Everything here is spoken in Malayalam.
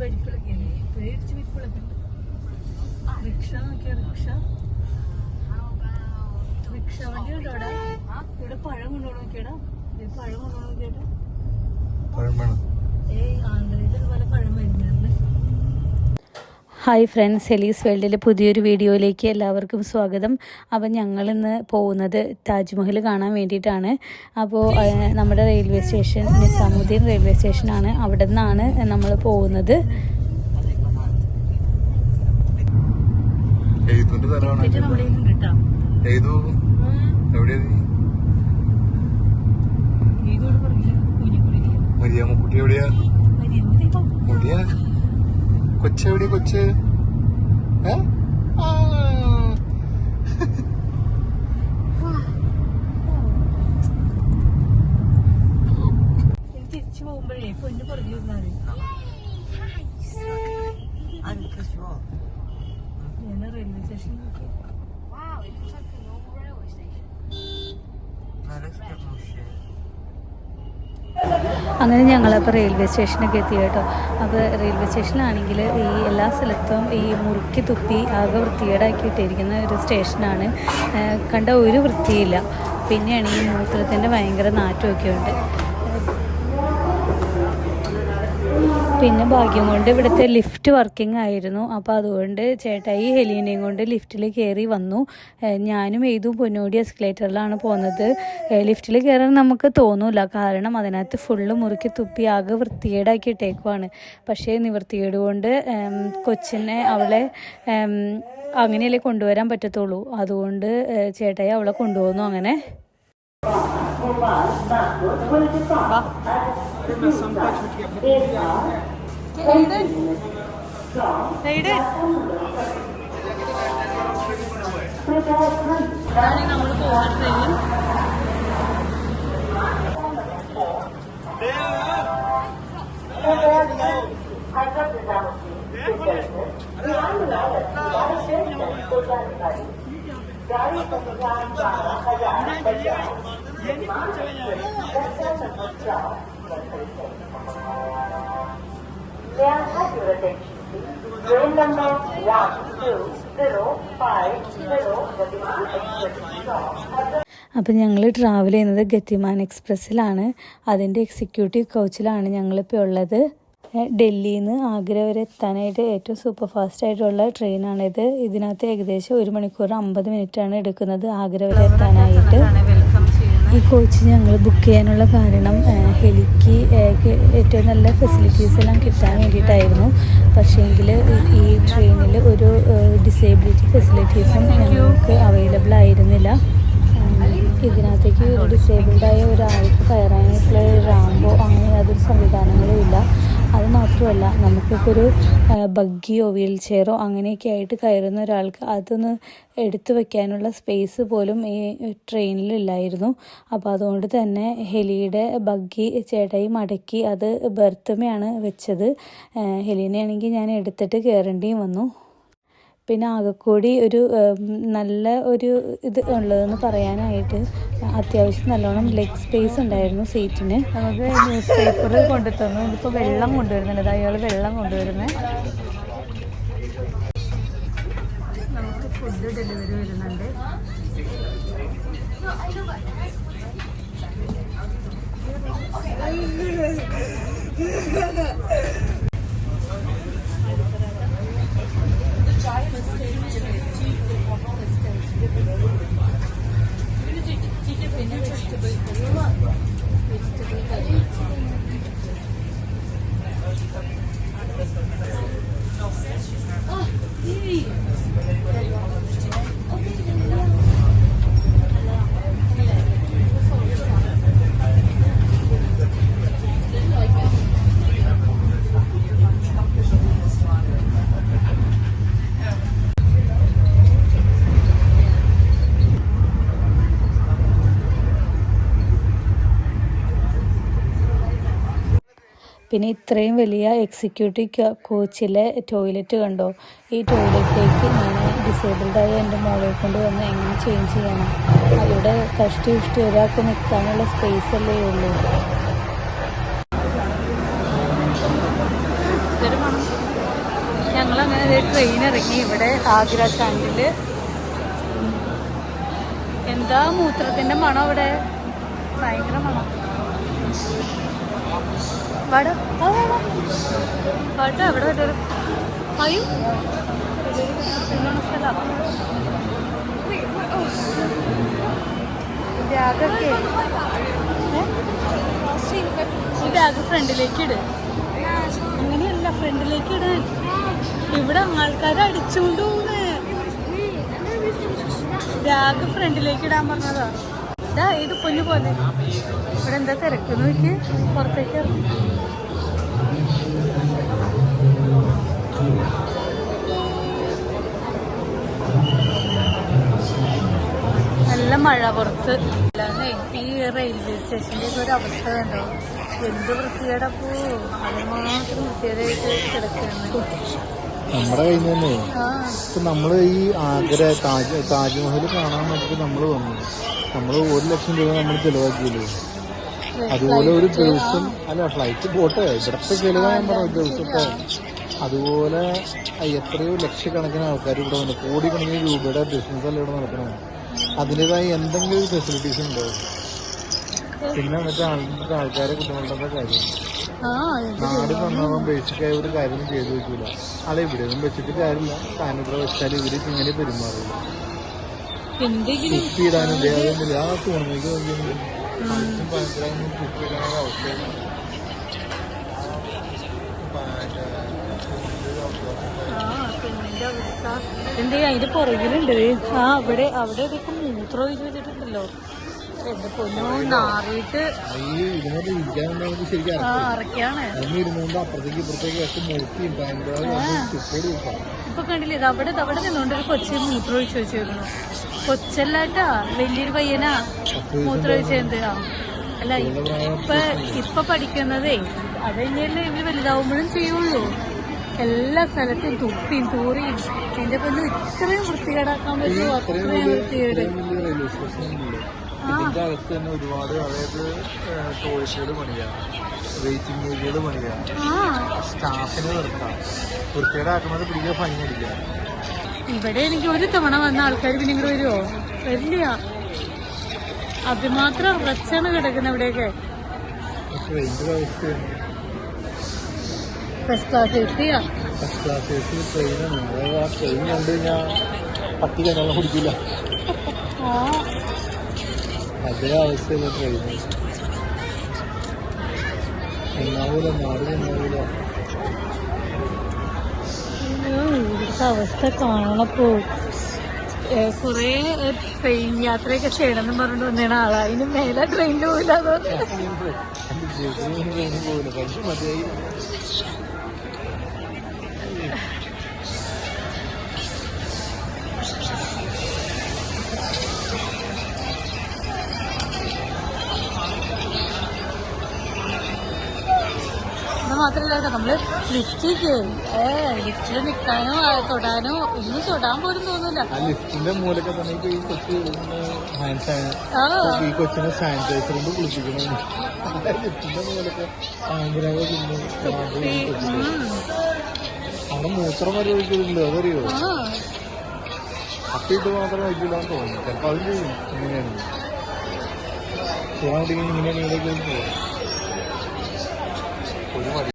പരിപ്പിളൊക്കെ പേടിച്ച് പരിപ്പിളൊക്കെ ഉണ്ട്. റിക്ഷ നോക്കിയ റിക്ഷ. റിക്ഷ വണ്ടി ഉണ്ടോ അവിടെ? ഇവിടെ പഴം കൊണ്ടുപോകണം നോക്കിയടാ. ഇത് പഴം കൊണ്ടുപോകണം നോക്കിയടാ ഏയ് ആന്ധ്രയിൽ ഇതുപോലെ പഴം വരുന്നുണ്ട്. ഹായ് ഫ്രണ്ട്സ് എലീസ് വേൾഡിലെ പുതിയൊരു വീഡിയോയിലേക്ക് എല്ലാവർക്കും സ്വാഗതം. അപ്പോൾ ഞങ്ങളിന്ന് പോകുന്നത് താജ്മഹൽ കാണാൻ വേണ്ടിയിട്ടാണ്. അപ്പോൾ നമ്മുടെ റെയിൽവേ സ്റ്റേഷൻ നിസാമുദ്ദീൻ റെയിൽവേ സ്റ്റേഷനാണ്. അവിടെ നിന്നാണ് നമ്മൾ പോകുന്നത് Yeah. എവിടെയാ മരിയാമ്മക്കുട്ടി മുടിയാ കൊച്ചെവിടെയാ കൊച്ച് ഏ? അങ്ങനെ ഞങ്ങളപ്പോൾ റെയിൽവേ സ്റ്റേഷനൊക്കെ എത്തി കേട്ടോ. അപ്പോൾ റെയിൽവേ സ്റ്റേഷനിലാണെങ്കിൽ ഈ എല്ലാ സ്ഥലത്തും ഈ മുറുക്കി തുപ്പി ആകെ വൃത്തികേടാക്കിയിട്ടിരിക്കുന്ന ഒരു സ്റ്റേഷനാണ് കണ്ട ഒരു വൃത്തിയില്ല. പിന്നെയാണ് ഈ മൂത്രത്തിന്റെ ഭയങ്കര നാറ്റമൊക്കെ ഉണ്ട്. പിന്നെ ഭാഗ്യം കൊണ്ട് ഇവിടുത്തെ ലിഫ്റ്റ് വർക്കിംഗ് ആയിരുന്നു. അപ്പോൾ അതുകൊണ്ട് ചേട്ടായി ഹെലീനയും കൊണ്ട് ലിഫ്റ്റിൽ കയറി വന്നു. ഞാനും ഏതും പൊന്നോടി എസ്കലേറ്ററിലാണ് പോകുന്നത് ലിഫ്റ്റിൽ കയറാൻ നമുക്ക് തോന്നൂല. കാരണം അതിനകത്ത് ഫുള്ള് മുറുക്കി തുപ്പി ആകെ വൃത്തികേടാക്കി ഇട്ടേക്കുവാണ് പക്ഷേ നിവൃത്തികേട് കൊണ്ട് കൊച്ചിനെ അവളെ അങ്ങനെയല്ലേ കൊണ്ടുവരാൻ പറ്റത്തുള്ളൂ. അതുകൊണ്ട് ചേട്ടായി അവളെ കൊണ്ടുപോകുന്നു അങ്ങനെ. ഇതാണ് നമ്മൾ പോകുന്ന train May I have your attention, please? Train number 1250 Gatiman Express stop at the അപ്പം ഞങ്ങൾ ട്രാവൽ ചെയ്യുന്നത് ഗത്തിമാൻ എക്സ്പ്രസ്സിലാണ് അതിന്റെ എക്സിക്യൂട്ടീവ് കോച്ചിലാണ് ഞങ്ങളിപ്പോൾ ഉള്ളത്. ഡൽഹിയിൽ നിന്ന് ആഗ്ര വരെ എത്താനായിട്ട് ഏറ്റവും സൂപ്പർ ഫാസ്റ്റ് ആയിട്ടുള്ള ട്രെയിനാണിത് ഇതിനകത്ത് ഏകദേശം ഒരു മണിക്കൂർ അമ്പത് മിനിറ്റാണ് എടുക്കുന്നത് ആഗ്ര വരെ എത്താനായിട്ട്. ഈ കോച്ച് ഞങ്ങൾ ബുക്ക് ചെയ്യാനുള്ള കാരണം ഹെലിക്ക് ഏറ്റവും നല്ല ഫെസിലിറ്റീസ് എല്ലാം കിട്ടാൻ വേണ്ടിയിട്ടായിരുന്നു. പക്ഷേങ്കിൽ ഈ ട്രെയിനിൽ ഒരു ഡിസേബിലിറ്റി ഫെസിലിറ്റീസും ഞങ്ങൾക്ക് അവൈലബിൾ ആയിരുന്നില്ല. ഇതിനകത്തേക്ക് ഡിസേബിൾഡായ ഒരാൾക്ക് കയറാനായിട്ടുള്ള റാമ്പോ അങ്ങനെ യാതൊരു സംവിധാനങ്ങളും ഇല്ല. അത് മാത്രമല്ല നമുക്കിപ്പോൾ ഒരു ബഗ്ഗിയോ വീൽ ചെയറോ അങ്ങനെയൊക്കെ ആയിട്ട് കയറുന്ന ഒരാൾക്ക് അതൊന്ന് എടുത്തു വെക്കാനുള്ള സ്പേസ് പോലും ഈ ട്രെയിനിലില്ലായിരുന്നു. അപ്പോൾ അതുകൊണ്ട് തന്നെ ഹെലിയുടെ ബഗ്ഗി ചേട്ടായി മടക്കി അത് ബെർത്തുമയാണ് വെച്ചത്. ഹെലീനെ ഹെലിനെയാണെങ്കിൽ ഞാൻ എടുത്തിട്ട് കയറേണ്ടിയും വന്നു. പിന്നെ ആകെക്കൂടി ഒരു നല്ല ഒരു ഇത് ഉള്ളതെന്ന് പറയാനായിട്ട് അത്യാവശ്യം നല്ലോണം ലെഗ് സ്പേസ് ഉണ്ടായിരുന്നു സീറ്റിന് നമുക്ക് ന്യൂസ് പേപ്പർ കൊണ്ടു തന്നു ഇതിപ്പോൾ വെള്ളം കൊണ്ടുവരുന്നുണ്ട്. അയാൾ വെള്ളം കൊണ്ടുവരുന്നത് നമുക്ക് ഫുഡ് ഡെലിവറി വരുന്നുണ്ട്. പിന്നെ ഇത്രയും വലിയ എക്സിക്യൂട്ടീവ് കോച്ചിലെ ടോയ്ലറ്റ് കണ്ടോ? ഈ ടോയ്ലറ്റിലേക്ക് ഞാൻ ഡിസേബിൾഡായ എന്റെ മോളെ കൊണ്ട് വന്ന് എങ്ങനെ ചേഞ്ച് ചെയ്യണം? അവിടെ കഷ്ടി ഇഷ്ടി ഒരാൾക്ക് നിൽക്കാനുള്ള സ്പേസ് അല്ലേ ഉള്ളൂ. ഞങ്ങളങ്ങനെ ട്രെയിൻ ഇറങ്ങി. ഇവിടെ ആഗ്ര സ്റ്റാൻഡിൽ എന്താ മൂത്രത്തിന്റെ മണം അവിടെ? ഭയങ്കര മണം. ഫ്രണ്ടിലേക്ക് ഇട്. അങ്ങനെയല്ല ഫ്രണ്ടിലേക്ക് ഇടാൻ ഇവിടെ ആൾക്കാർ അടിച്ചുകൊണ്ട് ബാഗ് ഫ്രണ്ടിലേക്ക് ഇടാൻ പറഞ്ഞതാ. ഇതാ ഇത് പൊന്നു പോലെ. ഇവിടെ എന്താ തിരക്ക്? നോക്കി പുറത്തേക്ക് നല്ല മഴ പുറത്ത്. അല്ലാതെ ഈ റെയിൽവേ സ്റ്റേഷന്റെ ഒരു അവസ്ഥ കണ്ടോ? എന്ത് വൃത്തികേടപ്പോ അതുമാത്രം വൃത്തികേടായിട്ട് കിടക്കുകയാണ് നമ്മുടെ കയ്യിൽ നിന്ന് നമ്മൾ ഈ ആഗ്ര താജ് താജ്മഹൽ കാണാൻ വേണ്ടിട്ട് നമ്മൾ വന്നു. നമ്മൾ ഒരു ലക്ഷം രൂപ നമ്മൾ ചെലവാക്കിയല്ലോ? അതുപോലെ ഒരു ദിവസം അല്ല ഫ്ലൈറ്റ് പോട്ടെ ഇവിടത്തെ ചെലവാൻ ഞാൻ പറഞ്ഞു ദിവസത്തെ അതുപോലെ എത്രയോ ലക്ഷക്കണക്കിന് ആൾക്കാർ ഇവിടെ വന്നു. കോടിക്കണക്കിന് രൂപയുടെ ബിസിനസ് അല്ല ഇവിടെ നടക്കണം അതിന്റെതായ എന്തെങ്കിലും ഫെസിലിറ്റീസ് ഉണ്ടോ? പിന്നെ മറ്റേ ആൾ- ആൾക്കാരെ കുട്ടികളുടെ കാര്യം. നാട് നന്നാവാൻ ബേസിക്കായ ഒരു കാര്യം ചെയ്തു വെക്കൂല. ആളെ ഇവിടെ ഒന്നും വെച്ചിട്ട് കാര്യമില്ല. താനിവിടെ വെച്ചാൽ ഇവർക്ക് ഇങ്ങനെ പെരുമാറില്ല എന്തെങ്കിലും ഇടാനും ആ. അതിന്റെ പുറകിലുണ്ട്. ആ അവിടെ അവിടെ ഇതൊക്കെ മൂത്രം ഒഴിച്ച് വെച്ചിട്ടുണ്ടല്ലോ. എന്റെ പൊന്നോ നാറിയിട്ട് ആ അറക്കാണ് ഇപ്പൊ കണ്ടില്ലേ അവിടെ അവിടെ നിന്നോണ്ട് ഒരു കൊച്ചു മൂത്രം ഒഴിച്ചു വെച്ചിരുന്നു കൊച്ചല്ലാട്ടാ വലിയൊരു പയ്യനാ മൂത്രമൊഴിച്ചെന്ത്. അല്ല ഇപ്പൊ ഇപ്പൊ പഠിക്കുന്നതേ അത് തന്നെയല്ലേ ഇവർ വലുതാവുമ്പോഴും ചെയ്യുള്ളൂ. എല്ലാ സ്ഥലത്തും തുപ്പിയും തൂറിയും എന്റെ പൊന്നു ഇത്രയും വൃത്തികേടാക്കാൻ പറ്റുമോ? അത്രയും വൃത്തികേട്. ഇതിന്റെ അകത്ത് തന്നെ ഒരുപാട് അതായത് ടോയ്സുകൾ പണിയാം. വെയിറ്റിംഗ് ഏരിയകൾ പണിയാം. സ്റ്റാഫിനെ നിർത്താം വൃത്തികേടാക്കുന്നത് പിടിക്കുക ഫൈൻ അടിക്കാം ഇവിടെ എനിക്ക് ഒരു തവണ വന്ന ആൾക്കാർ പിന്നെ ഇങ്ങോട്ട് വരുമോ വരില്ല. അതുമാത്രം റച്ചാണ് കിടക്കുന്നത് ഇവിടെയൊക്കെ. ഫസ്റ്റ് ക്ലാസ് എ സിയാ ഫസ്റ്റ് ക്ലാസ് എ സി ട്രെയിനാണ് അതായത് ആ ട്രെയിൻ കണ്ടു കഴിഞ്ഞാൽ പട്ടി കണ്ണാളം കുടിക്കില്ല അതേ അവസ്ഥയുള്ള ട്രെയിൻ നന്നാവൂല നാട് നന്നാവൂല അയ്യോ, ഇവിടുത്തെ അവസ്ഥ കാണണപ്പോ കൊറേ ട്രെയിൻ യാത്രയൊക്കെ ചെയ്യണമെന്ന് പറഞ്ഞിട്ട് വന്നേണ ആളാ. അതിന് മേലെ ട്രെയിനിൽ പോയില്ല മാത്രല്ല കേട്ടോ. നമ്മൾ ചെയ്യും കയറി ഏ ലിഫ്റ്റിൽ നിൽക്കാനോ തൊടാനോ ഒന്നും തൊടാൻ പോലും തോന്നില്ല ലിഫ്റ്റിന്റെ മൂലൊക്കെ തന്നെ ഈ കൊച്ചു ഹാൻഡ് ആ. ഈ കൊച്ചിനെ സാനിറ്റൈസർ കൊണ്ട് കുളിപ്പിക്കണം ലിഫ്റ്റിന്റെ മൂലൊക്കെ ആംബുലാവ് തുപ്പി ഉം. അവിടെ മൂത്രം വരെ ഒഴിക്കുന്നില്ല അതറിയോ? അപ്പിട്ട് മാത്രം ഒഴിക്കില്ലാന്ന് തോന്നുന്നു. ചിലപ്പോൾ അത് ചെയ്യും. ഇങ്ങനെയാണ്. പോകും.